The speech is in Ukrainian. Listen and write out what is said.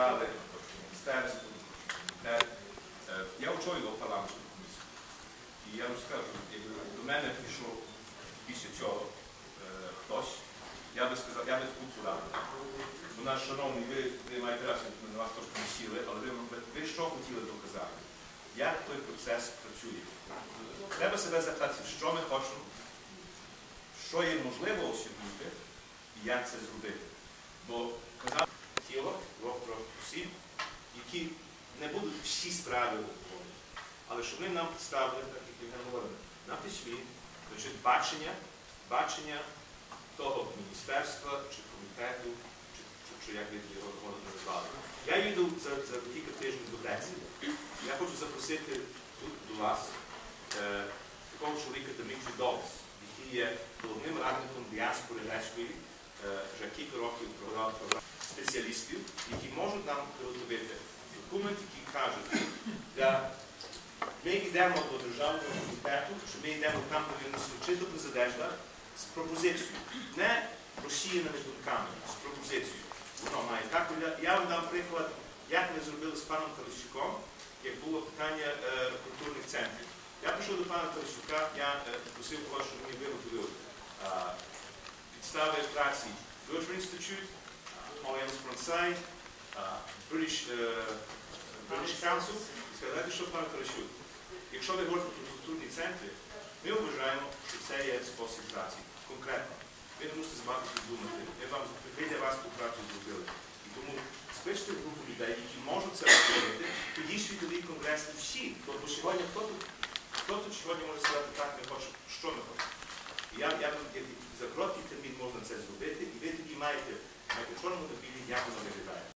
ради, міністерству. Я очолював парламентську комісію. І я вам скажу, якби до мене прийшов після цього е, хтось, я би сказав, я би тут радий. Бо наш шановний, ви, ви маєте разом на вас трошки не сіли, але ви, ви що хотіли доказати? Як той процес працює? Треба себе запитати, що ми хочемо, що є можливо осягнути і як це зробити. Бо казав про всі, які не будуть всі справи обговорені. Але щоб ми нам ставили, так як я говорив, на письмі, значить, бачення, бачення того міністерства чи комітету, чи, чи, чи як ви його назвати. Я їду за, за кілька тижнів до Греції. Я хочу запросити тут до вас е, такого чоловіка Дмитрий Довс, який є головним радником діаспори грецької, е, вже кілька років програв програм спеціалістів, які можуть нам приготувати документ, який кажуть, для ми йдемо до державного комітету, що ми йдемо там, де він нас вчить до президента з пропозицією. Не розсіяними думками, з пропозицією. Воно має так. Я- вам дам приклад, як ми зробили з паном Тарасюком, як було питання е, культурних центрів. Я прийшов до пана Тарасюка, я е, просив кого, щоб мені виготовив е, підстави праці Deutsche Institute, Alliance Francais, е, British, е, British Council. І сказати, що пане Тарасюк, якщо ви говорите про культурні центри, ми вважаємо, що це є спосіб праці. Конкретно. Ви не мусите збагато думати. Ми вам для вас ту працю зробили. І тому скличте групу людей, які можуть це робити, тоді світовий конгрес і всі. Тобто сьогодні хто тут, хто тут сьогодні може сказати так, не хоче, що ми хочемо. Я, я, я, за короткий термін можна це зробити, і ви тоді маєте на контрольному дозвілі, як воно виглядає.